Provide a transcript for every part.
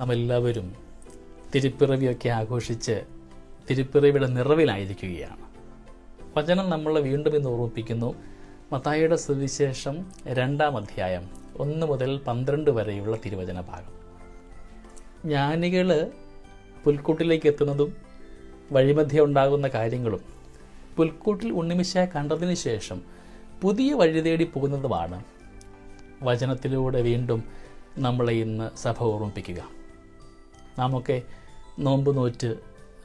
നാമെല്ലാവരും തിരുപ്പിറവിയൊക്കെ ആഘോഷിച്ച് തിരുപ്പിറവിയുടെ നിറവിലായിരിക്കുകയാണ്. വചനം നമ്മളെ വീണ്ടും ഇന്ന് ഓർമ്മിപ്പിക്കുന്നു. മത്തായിയുടെ സുവിശേഷം രണ്ടാം അധ്യായം ഒന്ന് മുതൽ പന്ത്രണ്ട് വരെയുള്ള തിരുവചന ഭാഗം. ജ്ഞാനികൾ പുൽക്കൂട്ടിലേക്ക് എത്തുന്നതും വഴിമധ്യ ഉണ്ടാകുന്ന കാര്യങ്ങളും പുൽക്കൂട്ടിൽ ഉണ്ണിമിശയെ കണ്ടതിന് ശേഷം പുതിയ വഴി തേടി പോകുന്നതുമാണ് വചനത്തിലൂടെ വീണ്ടും നമ്മളെ ഇന്ന് സഭ ഓർമ്മിപ്പിക്കുക. നാമൊക്കെ നോമ്പ് നോറ്റ്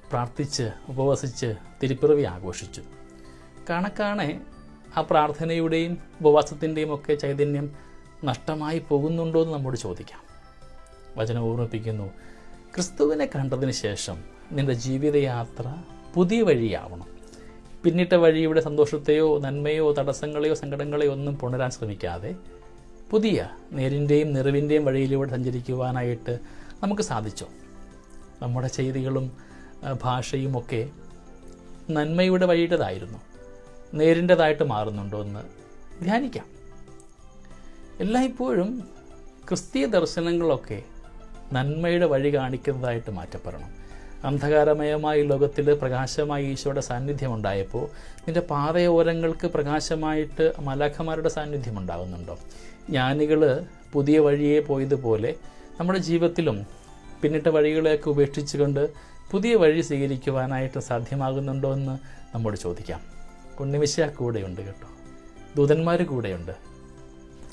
പ്രാർത്ഥിച്ച് ഉപവസിച്ച് തിരുപ്പിറവി ആഘോഷിച്ചു. കണക്കാണെ ആ പ്രാർത്ഥനയുടെയും ഉപവാസത്തിന്റെയും ഒക്കെ ചൈതന്യം നഷ്ടമായി പോകുന്നുണ്ടോ എന്ന് നമ്മോട് ചോദിക്കാം. വചനം ഓർമ്മിപ്പിക്കുന്നു ക്രിസ്തുവിനെ കണ്ടതിന് ശേഷം നിന്റെ ജീവിതയാത്ര പുതിയ വഴിയാവണം. പിന്നിട്ട വഴിയുടെ സന്തോഷത്തെയോ നന്മയോ തടസ്സങ്ങളെയോ സങ്കടങ്ങളെയോ ഒന്നും പുണരാൻ ശ്രമിക്കാതെ പുതിയ നേരിന്റെയും നിറവിന്റെയും വഴിയിലൂടെ സഞ്ചരിക്കുവാനായിട്ട് നമുക്ക് സാധിച്ചു? നമ്മുടെ ചെയ്തികളും ഭാഷയും ഒക്കെ നന്മയുടെ വഴിയുടേതായിരുന്നു. നേരിന്റെതായിട്ട് മാറുന്നുണ്ടോ എന്ന് ധ്യാനിക്കാം. എല്ലായ്പ്പോഴും ക്രിസ്തീയ ദർശനങ്ങളൊക്കെ നന്മയുടെ വഴി കാണിക്കുന്നതായിട്ട് മാറ്റപ്പെടണം. അന്ധകാരമയമായ ലോകത്തിൽ പ്രകാശമായി ഈശോയുടെ സാന്നിധ്യം ഉണ്ടായപ്പോൾ നിന്റെ പാതയോരങ്ങൾക്ക് പ്രകാശമായിട്ട് മലാഖമാരുടെ സാന്നിധ്യം ഉണ്ടാകുന്നുണ്ടോ ജ്ഞാനികൾ പുതിയ വഴിയെ പോയതുപോലെ നമ്മുടെ ജീവിതത്തിലും പിന്നിട്ട വഴികളെയൊക്കെ ഉപേക്ഷിച്ചുകൊണ്ട് പുതിയ വഴി സ്വീകരിക്കുവാനായിട്ട് സാധ്യമാകുന്നുണ്ടോ എന്ന് നമ്മോട് ചോദിക്കാം. ഉണ്ണിമിശ കൂടെയുണ്ട് കേട്ടോ. ദൂതന്മാർ കൂടെയുണ്ട്.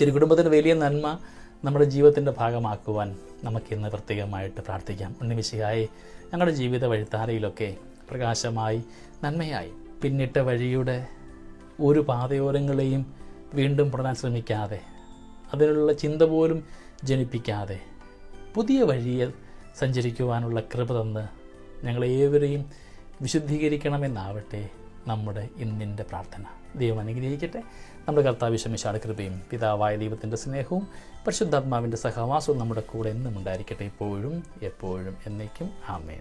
തിരുകുടുംബത്തിന് വലിയ നന്മ നമ്മുടെ ജീവിതത്തിന്റെ ഭാഗമാക്കുവാൻ നമുക്കിന്ന് പ്രത്യേകമായിട്ട് പ്രാർത്ഥിക്കാം. ഉണ്ണിമിശയായി ഞങ്ങളുടെ ജീവിത വഴിത്താരയിലൊക്കെ പ്രകാശമായി നന്മയായി പിന്നിട്ട വഴിയുടെ ഒരു പാതയോരങ്ങളെയും വീണ്ടും പുറടാൻ ശ്രമിക്കാതെ അതിനുള്ള ചിന്ത പോലും ജനിപ്പിക്കാതെ പുതിയ വഴിയിൽ സഞ്ചരിക്കുവാനുള്ള കൃപ തന്ന് ഞങ്ങളേവരെയും വിശുദ്ധീകരിക്കണമെന്നാവട്ടെ നമ്മുടെ ഇന്നിന്റെ പ്രാർത്ഥന. ദൈവം അനുഗ്രഹിക്കട്ടെ. നമ്മുടെ കർത്താവിശ്വമിശാട് കൃപയും പിതാവായ ദൈവത്തിന്റെ സ്നേഹവും പരിശുദ്ധാത്മാവിന്റെ സഹവാസവും നമ്മുടെ കൂടെ എന്നും ഉണ്ടായിരിക്കട്ടെ. ഇപ്പോഴും എപ്പോഴും എന്നേക്കും. ആമേൻ.